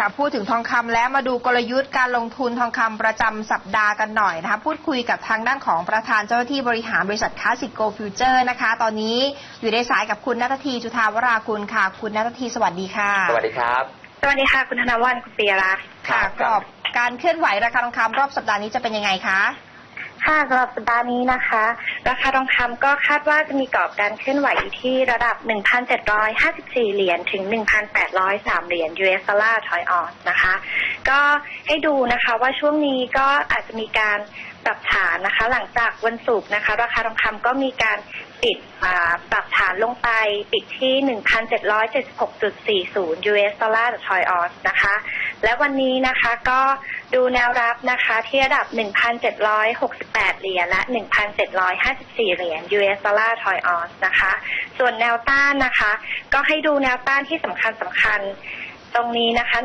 ค่ะ พูดถึงทองคำแล้วมาดูกลยุทธ์การลงทุนทองคำประจำสัปดาห์กันหน่อยนะคะ พูดคุยกับทางด้านของประธานเจ้าหน้าที่บริหารบริษัทคาสิโกฟิวเจอร์นะคะ ตอนนี้อยู่ในสายกับคุณนัททีจุธาวราคุณค่ะ คุณนัททีสวัสดีค่ะ สวัสดีครับ สวัสดีค่ะ คุณธนวันคุณปียรักษ์ค่ะครับกรอบการเคลื่อนไหวราคาทองคำรอบสัปดาห์นี้จะเป็นยังไงคะ ค่ะสำหรับสัปดาห์นี้นะคะ ราคาทองคำก็คาดว่าจะมีกรอบการเคลื่อนไหวอยู่ที่ระดับ 1,754 เหรียญถึง 1,803 เหรียญ US ดอลลาร์ทอยออนนะคะ ก็ให้ดูนะคะว่าช่วงนี้ก็อาจจะมีการปรับฐานนะคะ หลังจากวันศุกร์นะคะ ราคาทองคำก็มีการปิดปรับฐานลงไปปิดที่ 1,776.40 US ดอลลาร์ทอยออนนะคะ และวันนี้นะคะก็ดูแนวรับนะคะที่ระดับ 1,768 เหรียญและ 1,754 เหรียญ US ดอลลาร์ทอยออนนะคะ ส่วนแนวต้านนะคะ ก็ให้ดูแนวต้านที่สำคัญสำคัญ ตรงนี้นะคะ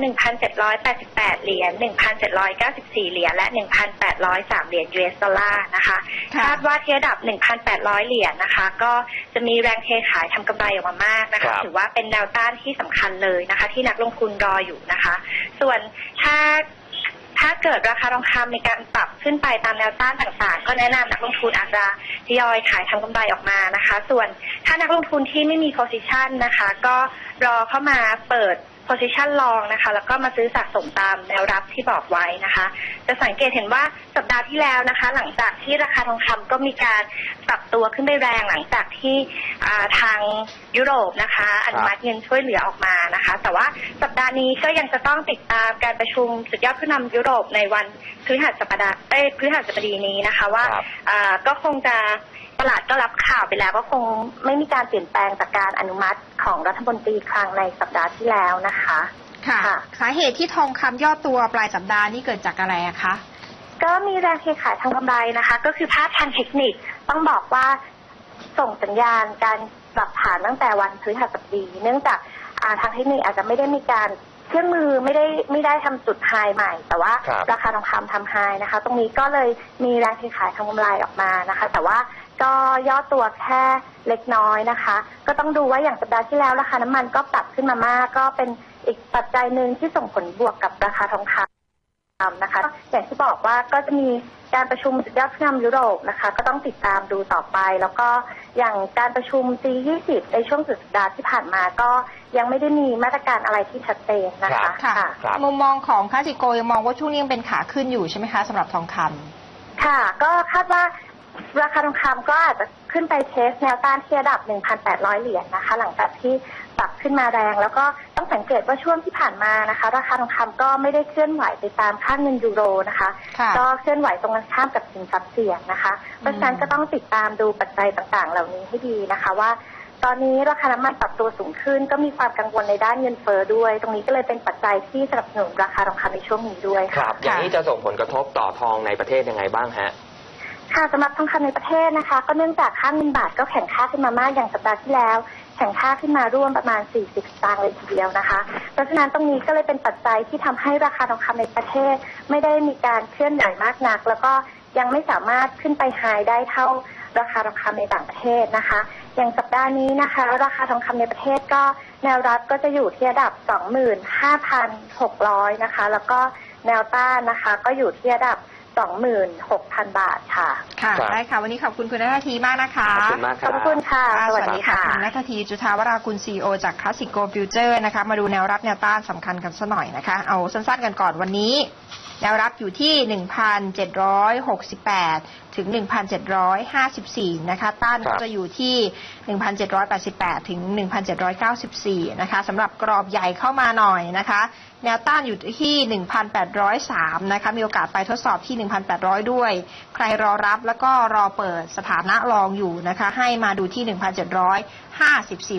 1,788 เหรียญ 1,794 เหรียญ และ 1,803 เหรียญ US ดอลลาร์นะคะค่ะคาดว่าที่ระดับ 1,800 เหรียญนะคะ ก็จะมีแรงเทขายทำกำไรออกมามากนะครัคะบถือว่าเป็นแนวต้านที่สำคัญเลยนะคะ ที่นักลงทุนรออยู่นะคะ ส่วนถ้าถ้า เกิดราคาทองคำมีการปรับขึ้นไปตามแนวต้านต่างๆ ก็แนะนำนักลงทุนอาจจะทยอยขายทำกำไรออกมานะคะ ส่วนถ้านักลงทุนที่ไม่มี position นะคะ ก็รอเข้ามาเปิด position ลองนะคะ แล้วก็มาซื้อสะสมตามแนวรับที่บอกไว้นะคะ จะสังเกตเห็นว่าสัปดาห์ที่แล้วนะคะ หลังจากที่ราคาทองคำก็มีการปรับตัวขึ้นไปแรงหลังจากที่อ่าทางยุโรปนะคะอนุมัติเงินช่วยเหลือออกมานะคะ แต่ว่าสัปดาห์นี้ก็ยังจะต้องติดตามการประชุมสุดยอดผู้นำยุโรปในวันพฤหัสบดีเอ้ยพฤหัสบดีนี้นะคะว่าครับ อ่าก็คงจะตลาดก็รับข่าวไปแล้วก็คงไม่มีการเปลี่ยนแปลงจากการอนุมัติของรัฐมนตรีคลังในสัปดาห์ที่แล้วนะคะ ค่ะ ค่ะ สาเหตุที่ทองคำย่อตัวปลายสัปดาห์นี้เกิดจากอะไรอะคะ ก็มีแรงเทขายทางกำไรนะคะ ก็คือภาพทางเทคนิคต้องบอกว่าส่งสัญญาณการปรับฐานตั้งแต่วันพฤหัสบดี เนื่องจากอ่าทางเทคนิคอาจจะไม่ได้มีการ เครื่องมือไม่ได้ไม่ได้ทำจุดไฮใหม่ แต่ว่าครับ ราคาทองคำทำไฮนะคะ ตรงนี้ก็เลยมีแรงเทขายทางกำไรออกมานะคะ แต่ว่าก็ย่อตัวแค่เล็กน้อยนะคะ ก็ต้องดูว่าอย่างสัปดาห์ที่แล้วราคาน้ำมันก็ปรับขึ้นมามาก ก็เป็นอีกปัจจัยหนึ่งที่ส่งผลบวกกับราคาทองคำ นะคะอย่างที่บอกว่าก็จะมีการประชุมสุดยอดผู้นำยุโรปนะคะ ก็ต้องติดตามดูต่อไป แล้วก็อย่างการประชุม G20 ในช่วงสุดสัปดาห์ที่ผ่านมาก็ยังไม่ได้มีมาตรการอะไรที่ชัดเจนนะคะค่ะค่ะครับมุมมองของคาสิโกยังมองว่าช่วงนี้ยังเป็นขาขึ้นอยู่ใช่ไหมคะสำหรับทองคำค่ะ ก็คาดว่าราคาทองคำก็อาจจะขึ้นไปเทสแนวต้านที่ระดับ 1,800 เหรียญนะคะ หลังจากที่ปรับขึ้นมาแรง แล้วก็ ต้องสังเกตว่าช่วงที่ผ่านมานะคะ ราคาทองคำก็ไม่ได้เคลื่อนไหวไปตามค่าเงินยูโรนะคะค่ะก็เคลื่อนไหวตรงกันข้ามกับสินทรัพย์เสี่ยงนะคะ เพราะฉะนั้นก็ต้องติดตามดูปัจจัยต่างๆ เหล่านี้ให้ดีนะคะว่า ตอนนี้ราคาน้ำมันปรับตัวสูงขึ้น ก็มีความกังวลในด้านเงินเฟ้อด้วย ตรงนี้ก็เลยเป็นปัจจัยที่สนับสนุนราคาทองคำในช่วงนี้ด้วยครัค่ะบอย่างนี้จะส่งผลกระทบต่อทองในประเทศยังไงบ้างฮะค่ะสำหรับทองคำในประเทศนะคะ ก็เนื่องจากค่าเงินบาทก็แข็งค่าขึ้นมามากอย่างสัปดาห์ที่แล้ว แข็งค่าขึ้นมาร่วมประมาณ 40 สตางค์เลยทีเดียวนะคะ เพราะฉะนั้นตรงนี้ก็เลยเป็นปัจจัยที่ทำให้ราคาทองคำในประเทศ ไม่ได้มีการเคลื่อนไหวมากนัก แล้วก็ยังไม่สามารถขึ้นไปไฮได้เท่าราคาทองคำในต่างประเทศนะคะ อย่างสัปดาห์นี้นะคะ ราคาทองคำในประเทศก็แนวรับก็จะอยู่ที่ระดับ 25,600 นะคะ แล้วก็แนวต้านนะคะ ก็อยู่ที่ระดับ 26,000 บาทค่ะ ค่ะ ครับ ได้ค่ะ วันนี้ขอบคุณคุณนัททีมากนะคะ ขอบคุณมากคขรัอบ บคุณค่ะค่ะสวัสดีค่ะ คุณนัททีจุธาวราคุณซีโอจากคลาสสิโกฟิวเจอร์นะคะ มาดูแนวรับแนวต้านสำคัญกันสัหน่อยนะคะ เอาสั้นๆกันก่อนวันนี้ แนวรับอยู่ที่ 1,768 ถึง 1,754 นะคะ ต้านครัก็บจะอยู่ที่ 1,788 ถึง 1,794 นะคะสำหรับกรอบใหญ่เข้ามาหน่อยนะคะ แนวต้านอยู่ที่ 1,803 นะคะ มีโอกาสไปทดสอบที่ 1,800 ด้วย ใครรอรับแล้วก็รอเปิดสถานะรองอยู่นะคะ ให้มาดูที่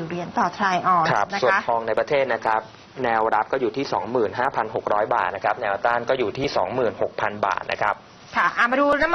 1,754 เหรียญต่อทรายออนครับนะส่วนคะทองในประเทศนะครับ แนวรับก็อยู่ที่ 25,600 บาทนะครับ แนวต้านก็อยู่ที่ 26,000 บาทนะครับ ค่ะอะมาดูน้ำมัน